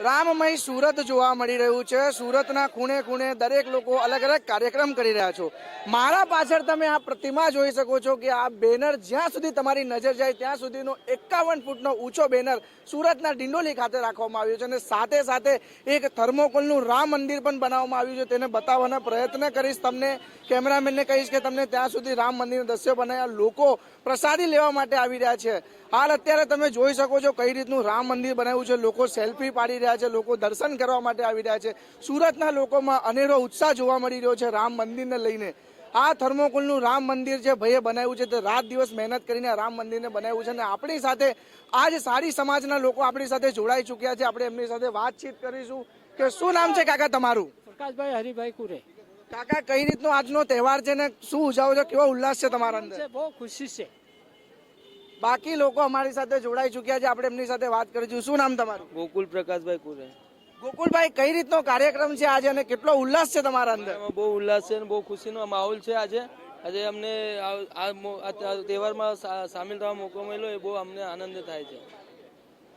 રામમય સુરત જોવા મળી રહ્યું છે. સુરતના ખૂણે ખૂણે દરેક લોકો અલગ અલગ કાર્યક્રમ કરી રહ્યા છો. મારા પાછળ તમે આ પ્રતિમા જોઈ શકો છો કે આ બેનર જ્યાં સુધી તમારી નજર જાય ત્યાં સુધીનો એકાવન ફૂટનો ઊંચો બેનર સુરતના ડિંડોલી ખાતે રાખવામાં આવ્યો છે અને સાથે સાથે એક થર્મોકોલનું રામ મંદિર પણ બનાવવામાં આવ્યું છે. તેને બતાવવાના પ્રયત્ન કરીશ તમને, કેમેરામેનને કહીશ કે તમને ત્યાં સુધી રામ મંદિરના દ્રશ્યો બનાવ્યા લોકો પ્રસાદી લેવા માટે આવી રહ્યા છે. હાલ અત્યારે તમે જોઈ શકો છો કઈ રીતનું રામ મંદિર બનાવ્યું છે. લોકો સેલ્ફી પાડી રહ્યા છે લોકો દર્શન કરવા માટે આવી રહ્યા છે. સુરતના લોકોમાં અનેરો ઉત્સાહ જોવા મળી રહ્યો છે રામ મંદિરને લઈને. આ થર્મોકોલનું રામ મંદિર જે ભાઈએ બનાવ્યું છે તે રાત દિવસ મહેનત કરીને રામ મંદિરને બનાવ્યું છે અને આપણી સાથે આજ સારી સમાજના લોકો આપણી સાથે જોડાઈ ચૂક્યા છે. આપણે એમની સાથે વાતચીત કરીશું કે શું નામ છે કાકા તમારું? પ્રકાશભાઈ હરિભાઈ કુરે. કાકા કઈ રીતનો આજનો તહેવાર છે ને શું ઉજાવો છો? કેવો ઉલ્લાસ છે તમારા અંદર? બહુ ખુશી છે. બાકી લોકો અમારી સાથે જોડાઈ ચૂક્યા છે. આપણે એમની સાથે વાત કરીશું. શું નામ તમારું? ગોકુલ પ્રકાશભાઈ કુરે. ગોકુલભાઈ કઈ રીતનો કાર્યક્રમ છે આજે અને કેટલો ઉલ્લાસ છે તમારા અંદર? બહુ ઉલ્લાસ છે અને બહુ ખુશીનો માહોલ છે આજે. આજે અમને આ- તહેવારમાં સામેલ થવા મોકો મળ્યો એ બહુ અમને આનંદ થાય છે.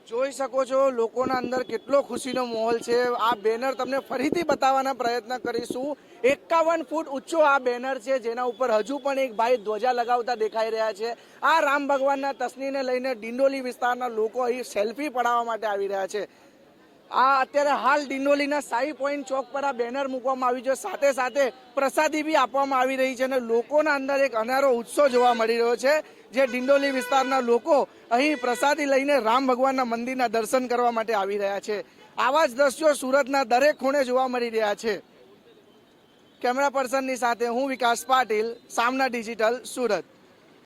જોઈ શકો છો લોકોના અંદર કેટલો ખુશીનો માહોલ છે. આ બેનર તમને ફરીથી બતાવવાના પ્રયત્ન કરીશું. એકાવન ફૂટ ઊંચો આ બેનર છે, જેના ઉપર હજુ પણ એક ભાઈ ધ્વજા લગાવતા દેખાઈ રહ્યા છે. આ રામ ભગવાનના તસનીને લઈને ડિંડોલી વિસ્તારના લોકો અહીં સેલ્ફી પડાવવા માટે આવી રહ્યા છે. આ અત્યારે હાલ ડિંડોલીના સાઈ પોઈન્ટ ચોક પર આ બેનર મૂકવામાં આવ્યું છે. સાથે સાથે પ્રસાદી બી આપવામાં આવી રહી છે અને લોકોના અંદર એક અનારો ઉત્સવ જોવા મળી રહ્યો છે, જે ડિંડોલી વિસ્તારના લોકો અહીં પ્રસાદી લઈને રામ ભગવાનના મંદિરના દર્શન કરવા માટે આવી રહ્યા છે. આવા જ દ્રશ્યો સુરતના દરેક ખૂણે જોવા મળી રહ્યા છે. કેમેરા પર્સનની સાથે હું વિકાસ પાટીલ, સામના ડિજિટલ, સુરત.